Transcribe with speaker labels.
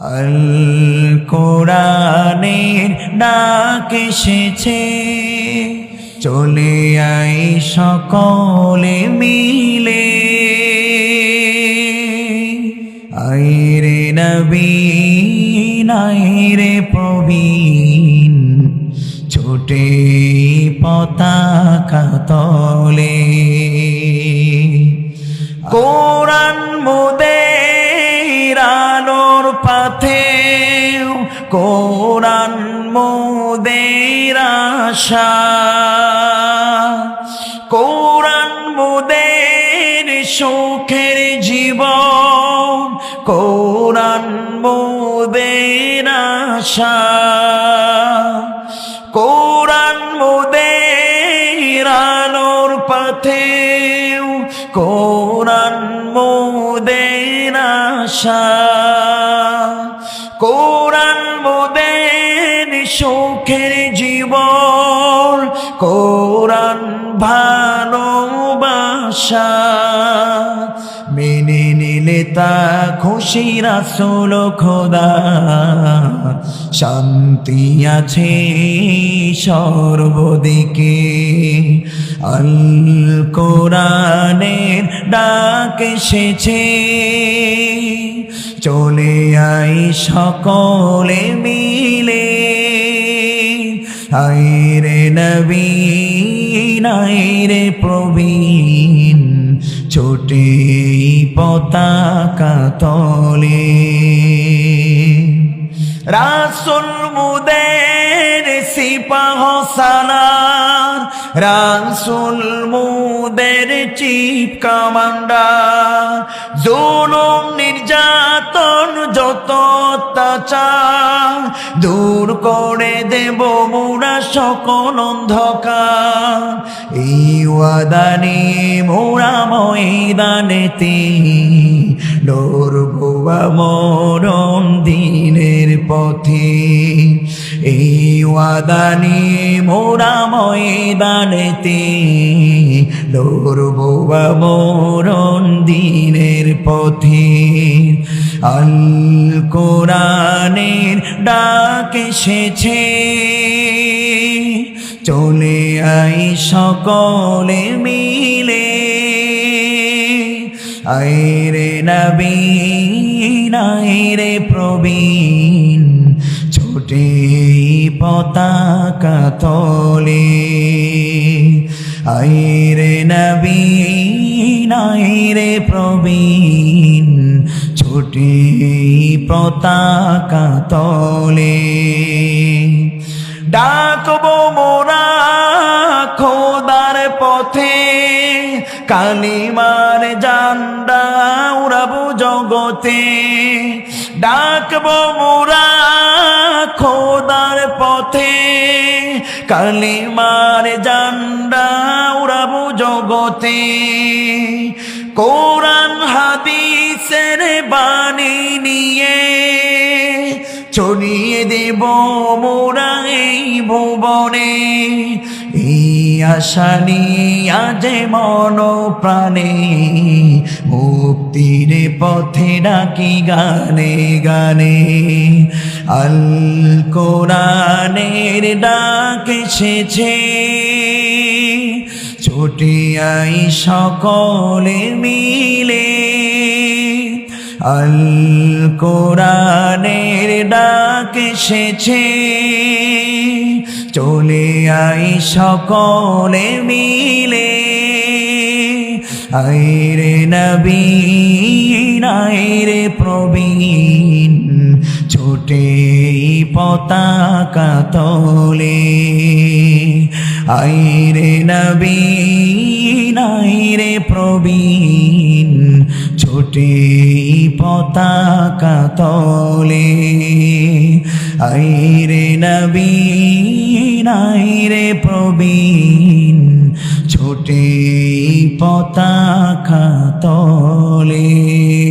Speaker 1: আল কোরআনের ডাক এসেছে, চলে আই সকলে মিলে। আইরে নবীন আইরে প্রবীণ, ছোটে পতাকা তলে। কোরআন মোদের আশা কোরআন মোদের সুখের জীবন, কোরআন মোদের আশা। কোরআন মোদের আলোর পথে কোরআন মোদের আশা। কোরআন মোদের সুখের ভালোবাসা মেনে নিলে তা খুশি রাসুল খোদা। শান্তি আছে সর্বদিকে। আল কোরআনের ডাক এসেছে। চলে আই সকলে মিলে। আইরে নবীন আইরে প্রবীণ ছোটে পতাকা তলে। রাসুল মুদের সিপাহ সালার রাসুল মুদের চিফ কমান্ডার, জুলুম নির্যাতন যত অত্যাচার, দূর করে দেব মোরা সকল অন্ধকার। এই ওয়াদানি মোরা ময়দানেতে লড়বো মরণ দিনের পথে। এই ওয়াদানি মোরা ময়দানেতে লড়বো মরণ দিনের পথে। আল কোরআনের ডাক এসেছে, চলে আই সকলে মিলে। আইরে নবীন আইরে প্রবীণ। ছোটে পতাকা তলে। আইরে নবীন আইরে প্রবীণ, ছোটে পতাকা তলে। ডাকবো মোরা খোদার পথে, কালিমার জান্ডা উড়াবো জগতে। ডাকবো মোরা কালিমার জান্ডা উড়াবো জগতে। কোরআন হাদিসের বাণী নিয়ে চলিয়ে দেব মোরা এই ভুবনে। এই আশা নিয়ে আজ মন প্রাণে মুক্তির পথে ডাকি গানে গানে। আল কোরআনের ডাক এসেছে, ছোটে আই সকলে মিলে। আল কোরআনের ডাক চলে আই সকলে মিলে। আইরে নবীন আইরে প্রবীণ, ছোটে পতাকা তলে। আইরে নবীন আইরে প্রবীণ ছোটে পতাকা তলে। আইরে নবীন আইরে প্রবীণ ছোটে পতাকা তলে।